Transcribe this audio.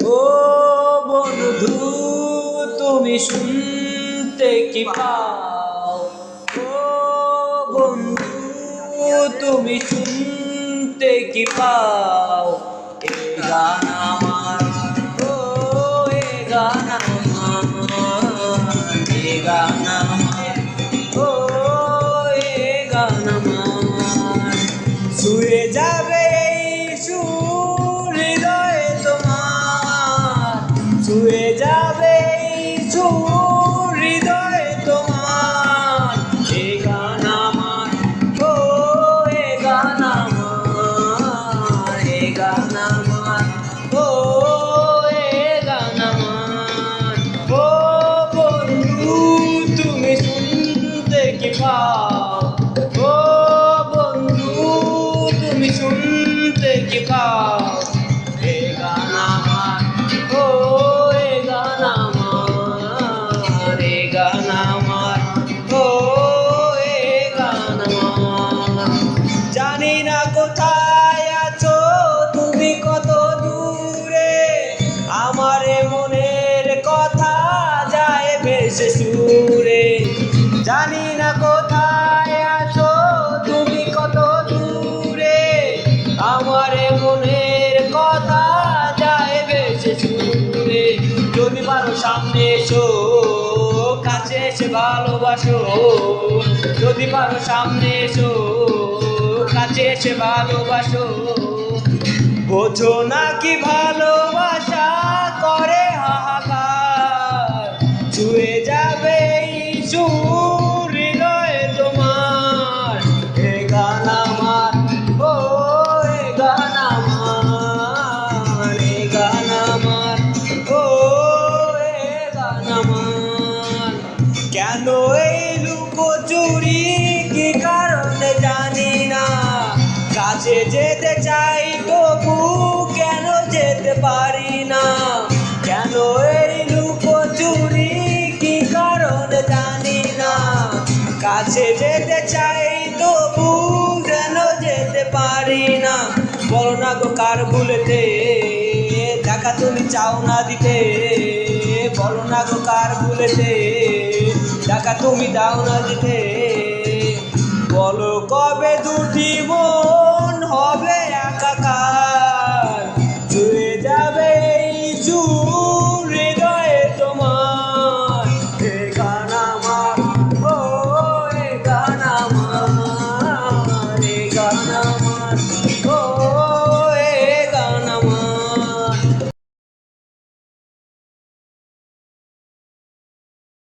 ও বন্ধু, তুমি শুনতে কি পাও? বন্ধু, তুমি শুনতে কি পাও? এ গান আমার, ও এ গান আমার, এ গান আমার, ও এ গান শুনতে জানি না কোথায় আছো, তুমি কত দূরে? আমার মনের কথা যায় ভেসে সুরে যদি পারো সামনে এসো, কাছে এসে ভালোবাসো। যদি পারো সামনে এসো, কাছে এসে ভালোবাসো। বোঝো না কি ভালোবাসা? পারি না। কেন এই লুকোচুরি কি কারণে জানি না। কাছে যেতে চাই তবু কেন যেতে পারি না। বলো না গো কার ভুলেতে? দেখা তুমি চাও না দিতে। বলো না গো কার ভুলেতে? টাকা তুমি দাও না দিতে। বলো কবে দুটি মন হবে একাকার?